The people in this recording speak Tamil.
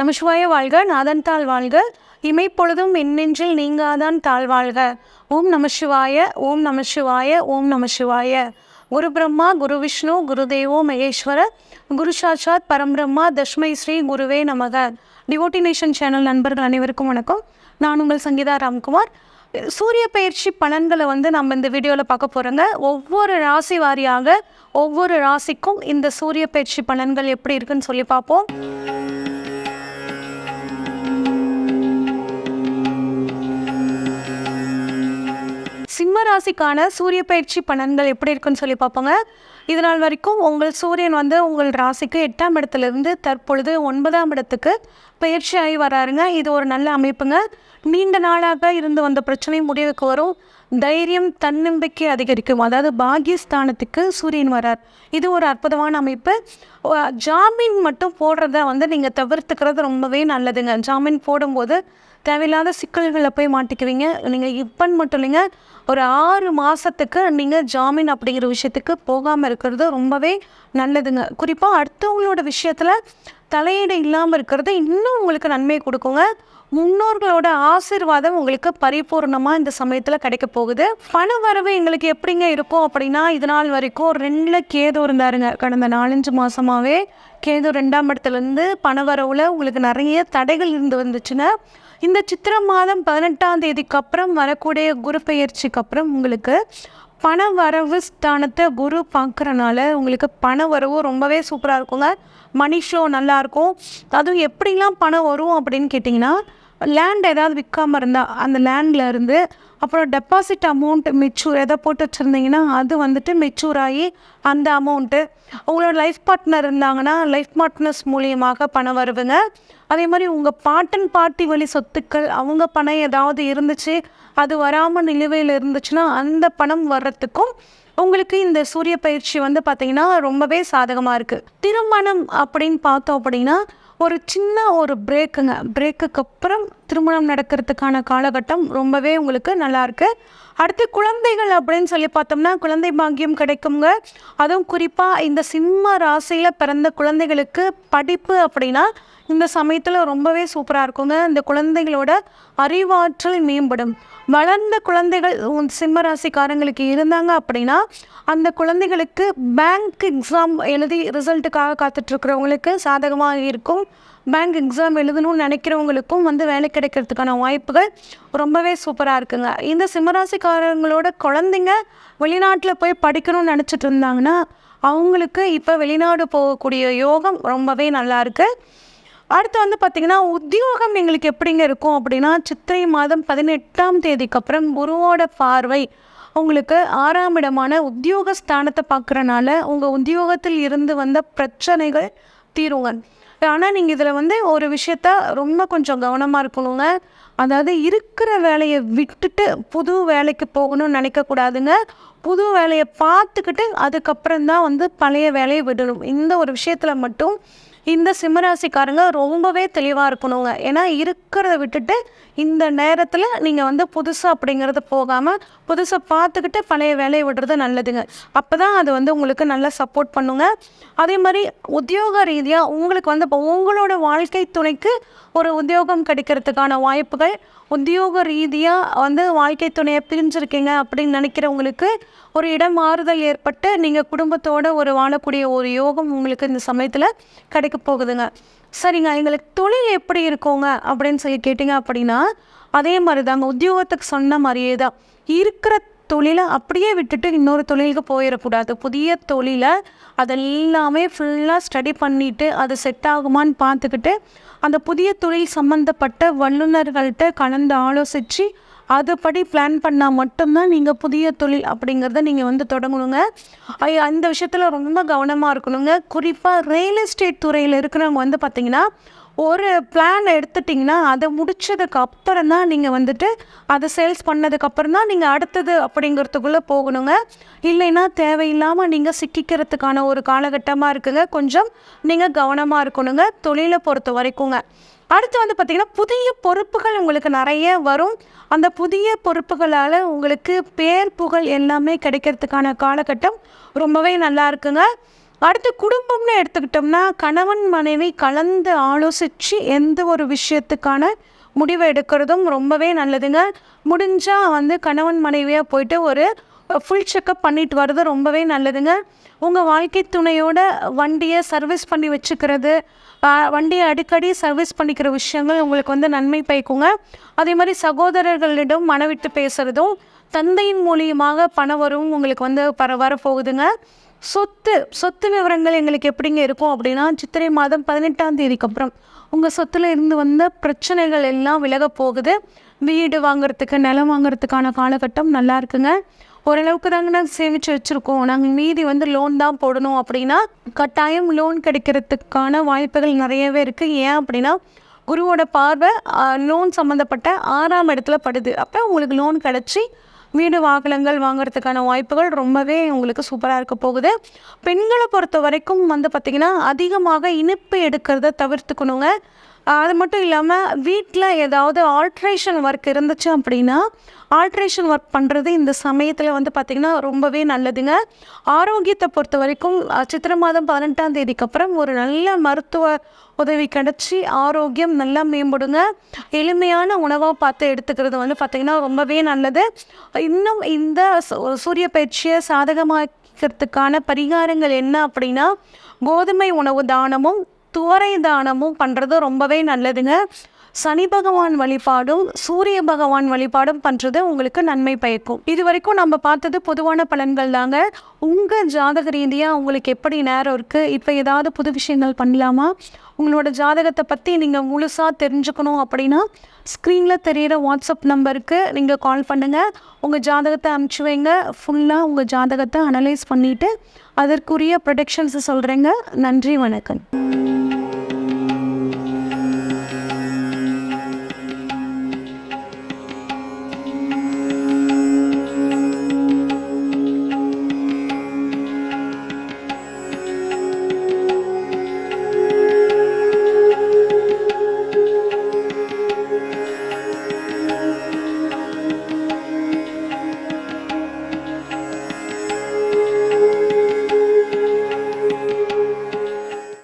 நமசிவாய வாழ்க நாதன் தாழ் வாழ்க. இமைப்பொழுதும் எண்ணெஞ்சில் நீங்காதான் தாழ் வாழ்க. ஓம் நமசிவாய ஓம் நமசிவாய ஓம் நமசிவாய. குரு பிரம்மா குரு விஷ்ணு குரு தேவோ மகேஸ்வர குரு சாட்சாத் பரம்பிரம்மா தஷ்மை ஸ்ரீ குருவே நமக. டிவோட்டி நேஷன் சேனல் நண்பர்கள் அனைவருக்கும் வணக்கம். நான் உங்கள் சங்கீதா ராம்குமார். சூரிய பயிற்சி பலன்களை வந்து நம்ம இந்த வீடியோவில் பார்க்க போகிறோங்க ஒவ்வொரு ராசி வாரியாக ஒவ்வொரு ராசிக்கும் இந்த சூரிய பயிற்சி பலன்கள் எப்படி இருக்குன்னு சொல்லி பார்ப்போம். ராசிக்கான சூரிய பயிற்சி பலன்கள் எப்படி இருக்குன்னு சொல்லி பார்ப்போங்க. இது நாள் வரைக்கும் உங்கள் சூரியன் வந்து உங்கள் ராசிக்கு எட்டாம் இடத்துலேருந்து தற்பொழுது ஒன்பதாம் இடத்துக்கு பயிற்சி ஆகி வராருங்க. இது ஒரு நல்ல அமைப்புங்க. நீண்ட நாளாக இருந்து வந்த பிரச்சனை முடிவுக்கு வரும். தைரியம் தன்னம்பிக்கை அதிகரிக்கும். அதாவது பாகியஸ்தானத்துக்கு சூரியன் வரார். இது ஒரு அற்புதமான அமைப்பு. ஜாமீன் மட்டும் போடுறத வந்து நீங்கள் தவிர்த்துக்கிறது ரொம்பவே நல்லதுங்க. ஜாமீன் போடும்போது தேவையில்லாத சிக்கல்களில் போய் மாட்டிக்குவீங்க. நீங்கள் இப்போன்னு மட்டும் இல்லைங்க ஒரு ஆறு மாதத்துக்கு நீங்கள் ஜாமீன் அப்படிங்கிற விஷயத்துக்கு போகாமல் இருக்கிறது ரொம்பவே நல்லதுங்க. குறிப்பாக அடுத்தவங்களோட விஷயத்தில் தலையீடு இல்லாமல் இருக்கிறது இன்னும் உங்களுக்கு நன்மை கொடுக்குங்க. முன்னோர்களோட ஆசீர்வாதம் உங்களுக்கு பரிபூர்ணமாக இந்த சமயத்தில் கிடைக்க போகுது. பண வரவு எங்களுக்கு எப்படிங்க இருக்கும் அப்படின்னா இது நாள் வரைக்கும் ரெண்டில் கேது இருந்தாருங்க. கடந்த நாலஞ்சு மாதமாகவே கேது ரெண்டாம் இடத்துலேருந்து பண வரவில் உங்களுக்கு நிறைய தடைகள் இருந்து வந்துச்சுன்னா இந்த சித்திர மாதம் பதினெட்டாம் தேதிக்கு அப்புறம் வரக்கூடிய குரு பெயர்ச்சிக்கு அப்புறம் உங்களுக்கு பண வரவு ஸ்தானத்தை குரு பார்க்குறனால உங்களுக்கு பண வரவு ரொம்பவே சூப்பராக இருக்குங்க. மணி ஷோ நல்லாயிருக்கும் அதுவும் எப்படிலாம் பணம் வரும் அப்படின்னு கேட்டிங்கன்னா லேண்ட் ஏதாவது விற்காம இருந்தால் அந்த லேண்டில் இருந்து அப்புறம் டெபாசிட் அமௌண்ட் மெச்சூர் எதை போட்டு வச்சுருந்தீங்கன்னா அது வந்துட்டு மெச்சூர் ஆகி அந்த அமௌண்ட்டு உங்களோட லைஃப் பார்ட்னர் இருந்தாங்கன்னா லைஃப் பார்ட்னர்ஸ் மூலியமாக பணம் வருவுங்க அதே மாதிரி உங்கள் பாட்டன் பாட்டி வழி சொத்துக்கள் அவங்க பணம் ஏதாவது இருந்துச்சு அது வராமல் நிலுவையில் இருந்துச்சுன்னா அந்த பணம் வர்றதுக்கும் உங்களுக்கு இந்த சூரிய பயிற்சி வந்து பார்த்திங்கன்னா ரொம்பவே சாதகமாக இருக்குது திருமணம் அப்படின்னு பார்த்தோம் அப்படின்னா ஒரு சின்ன ஒரு பிரேக்குங்க பிரேக்குக்கு அப்புறம் திருமணம் நடக்கிறதுக்கான காலகட்டம் ரொம்பவே உங்களுக்கு நல்லாயிருக்கு அடுத்து குழந்தைகள் அப்படின்னு சொல்லி பார்த்தோம்னா குழந்தை பாக்கியம் கிடைக்குங்க. அதுவும் குறிப்பாக இந்த சிம்ம ராசியில் பிறந்த குழந்தைகளுக்கு படிப்பு அப்படின்னா இந்த சமயத்தில் ரொம்பவே சூப்பராக இருக்குங்க. இந்த குழந்தைகளோட அறிவாற்றல் மேம்படும். வளர்ந்த குழந்தைகள் சிம்ம ராசிக்காரங்களுக்கு இருந்தாங்க அப்படின்னா அந்த குழந்தைகளுக்கு பேங்க் எக்ஸாம் எழுதி ரிசல்ட்டுக்காக காத்துட்ருக்கிறவங்களுக்கு சாதகமாக இருக்கும். பேங்க் எக்ஸாம் எழுதணும்னு நினைக்கிறவங்களுக்கும் வந்து வேலை கிடைக்கிறதுக்கான வாய்ப்புகள் ரொம்பவே சூப்பராக இருக்குங்க. இந்த சிம்மராசிக்காரங்களோட குழந்தைங்க வெளிநாட்டில் போய் படிக்கணும்னு நினச்சிட்டு இருந்தாங்கன்னா அவங்களுக்கு இப்போ வெளிநாடு போகக்கூடிய யோகம் ரொம்பவே நல்லா இருக்குது அடுத்து வந்து பார்த்திங்கன்னா உத்தியோகம் எங்களுக்கு எப்படிங்க இருக்கும் அப்படின்னா சித்திரை மாதம் பதினெட்டாம் தேதிக்கு அப்புறம் குருவோட பார்வை உங்களுக்கு ஆறாம் இடமான உத்தியோக ஸ்தானத்தை பார்க்குறனால உங்கள் உத்தியோகத்தில் இருந்து வந்த பிரச்சனைகள் தீருங்க. ஆனால் நீங்கள் இதில் வந்து ஒரு விஷயத்த ரொம்ப கொஞ்சம் கவனமாக இருக்கணுங்க. அதாவது இருக்கிற வேலையை விட்டுட்டு புது வேலைக்கு போகணும்னு நினைக்கக்கூடாதுங்க. புது வேலையை பார்த்துக்கிட்டு அதுக்கப்புறம் தான் வந்து பழைய வேலையை விடணும். இந்த ஒரு விஷயத்தில் மட்டும் இந்த சிம்மராசிக்காரங்க ரொம்பவே தெளிவாக இருக்கணுங்க. ஏன்னா இருக்கிறத விட்டுட்டு இந்த நேரத்தில் நீங்கள் வந்து புதுசாக அப்படிங்கிறது போகாமல் புதுசாக பார்த்துக்கிட்டு பழைய வேலையை விடுறது நல்லதுங்க. அப்போ தான் அது வந்து உங்களுக்கு நல்லா சப்போர்ட் பண்ணுங்க. அதே மாதிரி உத்தியோக ரீதியாக உங்களுக்கு வந்து இப்போ உங்களோட வாழ்க்கை துணைக்கு ஒரு உத்தியோகம் கிடைக்கிறதுக்கான வாய்ப்புகள் உத்தியோக ரீதியாக வந்து வாழ்க்கை துணையை பிரிஞ்சிருக்கீங்க அப்படின்னு நினைக்கிறவங்களுக்கு ஒரு இடம் மாறுதல் ஏற்பட்டு நீங்கள் குடும்பத்தோடு ஒரு வாழக்கூடிய ஒரு யோகம் உங்களுக்கு இந்த சமயத்தில் கிடைக்க போகுதுங்க. சரிங்க எங்களுக்கு தொழில் எப்படி இருக்கோங்க? அப்படின்னு சொல்லி கேட்டிங்க அப்படின்னா அதே மாதிரி தாங்க உத்தியோகத்துக்கு சொன்ன மாதிரியே தான். இருக்கிற தொழிலை அப்படியே விட்டுட்டு இன்னொரு தொழிலுக்கு போயிடக்கூடாது. புதிய தொழிலை அதெல்லாமே ஃபுல்லாக ஸ்டடி பண்ணிவிட்டு அது செட் ஆகுமான்னு பார்த்துக்கிட்டு அந்த புதிய தொழில் சம்மந்தப்பட்ட வல்லுநர்கள்ட்ட கலந்து ஆலோசித்து அதுபடி பிளான் பண்ணால் மட்டும்தான் நீங்கள் புதிய தொழில் அப்படிங்கிறத நீங்கள் வந்து தொடங்கணுங்க. அந்த விஷயத்தில் ரொம்ப கவனமாக இருக்கணுங்க. குறிப்பாக ரியல் எஸ்டேட் துறையில் இருக்கிறவங்க வந்து பார்த்திங்கன்னா ஒரு பிளான் எடுத்துட்டிங்கன்னா அதை முடித்ததுக்கு அப்புறம் தான் நீங்கள் வந்துட்டு அதை சேல்ஸ் பண்ணதுக்கப்புறம் தான் நீங்கள் அடுத்தது அப்படிங்கிறதுக்குள்ளே போகணுங்க. இல்லைன்னா தேவையில்லாமல் நீங்கள் சிக்கிக்கிறதுக்கான ஒரு காலகட்டமாக இருக்குங்க. கொஞ்சம் நீங்கள் கவனமாக இருக்கணுங்க. தொழிலை பொறுத்த வரைக்குங்க. அடுத்து வந்து பார்த்திங்கன்னா புதிய பொறுப்புகள் உங்களுக்கு நிறைய வரும். அந்த புதிய பொறுப்புகளால் உங்களுக்கு பேர் புகழ் எல்லாமே கிடைக்கிறதுக்கான காலகட்டம் ரொம்பவே நல்லா இருக்குங்க. அடுத்து குடும்பம்னு எடுத்துக்கிட்டோம்னா கணவன் மனைவி கலந்து ஆலோசித்து எந்த ஒரு விஷயத்துக்கான முடிவை எடுக்கிறதும் ரொம்பவே நல்லதுங்க. முடிஞ்சால் வந்து கணவன் மனைவியாக போயிட்டு ஒரு ஃபுல் செக்கப் பண்ணிட்டு வர்றது ரொம்பவே நல்லதுங்க. உங்கள் வாழ்க்கை துணையோட வண்டியை சர்வீஸ் பண்ணி வச்சுக்கிறது வண்டியை அடிக்கடி சர்வீஸ் பண்ணிக்கிற விஷயங்கள் உங்களுக்கு வந்து நன்மை பயக்குங்க. அதே மாதிரி சகோதரர்களிடம் மனவிட்டு பேசுகிறதும் தந்தையின் மூலியமாக பண வரும் உங்களுக்கு வந்து பர வரப்போகுதுங்க சொத்து சொத்து விவரங்கள் எங்களுக்கு எப்படிங்க இருக்கும் அப்படின்னா சித்திரை மாதம் பதினெட்டாம் தேதிக்கு அப்புறம் உங்கள் சொத்துல இருந்து வந்த பிரச்சனைகள் எல்லாம் விலக போகுது. வீடு வாங்குறதுக்கு நிலம் வாங்குறதுக்கான காலகட்டம் நல்லா இருக்குங்க. ஓரளவுக்கு தாங்க நாங்கள் சேமித்து வச்சுருக்கோம். நாங்கள் மீதி வந்து லோன் தான் போடணும் அப்படின்னா கட்டாயம் லோன் கிடைக்கிறதுக்கான வாய்ப்புகள் நிறையவே இருக்குது ஏன் அப்படின்னா குருவோட பார்வை லோன் சம்மந்தப்பட்ட ஆறாம் இடத்துல படுது. அப்போ உங்களுக்கு லோன் கிடச்சி வீடு வாகனங்கள் வாங்குறதுக்கான வாய்ப்புகள் ரொம்பவே உங்களுக்கு சூப்பராக இருக்க போகுது. பெண்களை பொறுத்த வரைக்கும் வந்து பார்த்திங்கன்னா அதிகமாக இனிப்பு எடுக்கிறத தவிர்த்துக்கணுங்க. அது மட்டும் இல்லாமல் வீட்டில் ஏதாவது ஆல்ட்ரேஷன் ஒர்க் இருந்துச்சு அப்படின்னா ஆல்ட்ரேஷன் ஒர்க் பண்ணுறது இந்த சமயத்தில் வந்து பார்த்திங்கன்னா ரொம்பவே நல்லதுங்க. ஆரோக்கியத்தை பொறுத்த வரைக்கும் சித்திரை மாதம் பதினெட்டாம் தேதிக்கு அப்புறம் ஒரு நல்ல மருத்துவ உதவி கிடச்சி ஆரோக்கியம் நல்லா மேம்படுங்க. எளிமையான உணவாக பார்த்து எடுத்துக்கிறது வந்து பார்த்திங்கன்னா ரொம்பவே நல்லது. இன்னும் இந்த சூரிய பயிற்சியை சாதகமாக்கிறதுக்கான பரிகாரங்கள் என்ன அப்படின்னா கோதுமை உணவு தானமும் துவரை தானமும் பண்ணுறது ரொம்பவே நல்லதுங்க. சனி பகவான் வழிபாடும் சூரிய பகவான் வழிபாடும் பண்ணுறது உங்களுக்கு நன்மை பயக்கும். இது வரைக்கும் நம்ம பார்த்தது பொதுவான பலன்கள் தாங்க. உங்கள் ஜாதக ரீதியாக உங்களுக்கு எப்படி நேரம் இருக்குது இப்போ ஏதாவது புது விஷயங்கள் பண்ணலாமா? உங்களோட ஜாதகத்தை பற்றி நீங்கள் முழுசாக தெரிஞ்சுக்கணும் அப்படின்னா ஸ்க்ரீனில் தெரிகிற வாட்ஸ்அப் நம்பருக்கு நீங்கள் கால் பண்ணுங்கள் உங்கள் ஜாதகத்தை அனுப்பிச்சி வைங்க. ஃபுல்லாக உங்கள் ஜாதகத்தை அனலைஸ் பண்ணிவிட்டு அதற்குரிய ப்ரொடக்ஷன்ஸை சொல்கிறேங்க நன்றி வணக்கம்.